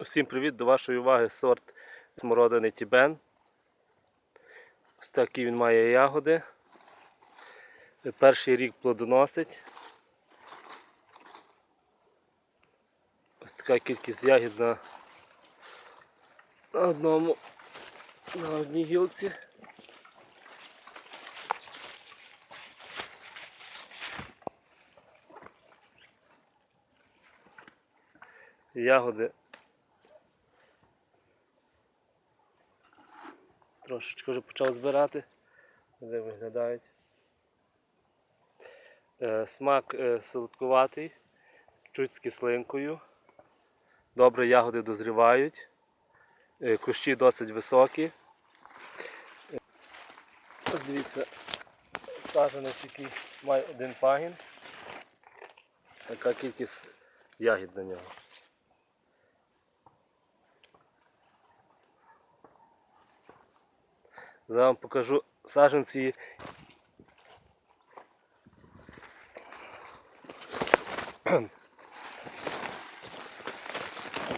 Всім привіт! До вашої уваги сорт смородини Тібен. Ось такі він має ягоди. Перший рік плодоносить. Ось така кількість ягід на, на одному на одній гілці. Ягоди Трошечки вже почав збирати. Ось виглядають. Е, Смак е, солодкуватий, чуть з кислинкою. Добре ягоди дозрівають. Е, Кущі досить високі. Дивіться, саджанець, який має один пагін. Така кількість ягід на нього. Зараз вам покажу саджанці.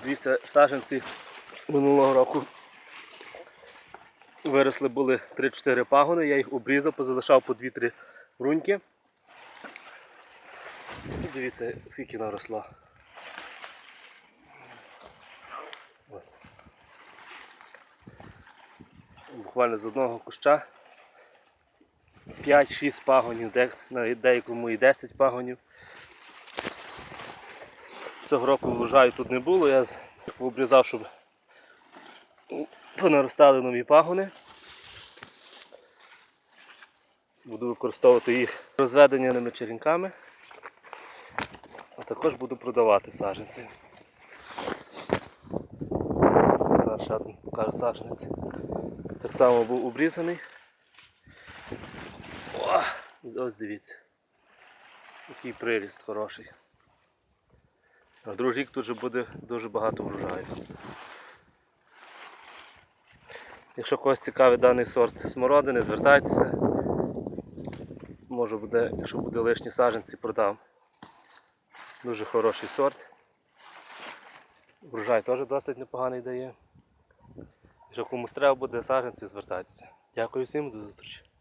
Дивіться, саджанці минулого року виросли були 3-4 пагони, я їх обрізав, позалишав по 2-3 бруньки. Дивіться, скільки наросла. Ось. Буквально з одного куща 5-6 пагонів, на деякому і 10 пагонів. Цього року врожаю тут не було, я обрізав, щоб понаростали нові пагони. Буду використовувати їх розведеними черенками, а також буду продавати саджанці. Зараз ще один покажу саджанець. Так само був обрізаний. О, ось дивіться. Який приріст хороший. На другий рік тут же буде дуже багато врожаю. Якщо когось цікавий даний сорт смородини, звертайтеся. Може буде, якщо буде лишні саджанці, продам. Дуже хороший сорт. Врожай теж досить непоганий дає. Якщо комусь треба буде саджанці, звертайтеся. Дякую всім, до зустрічі.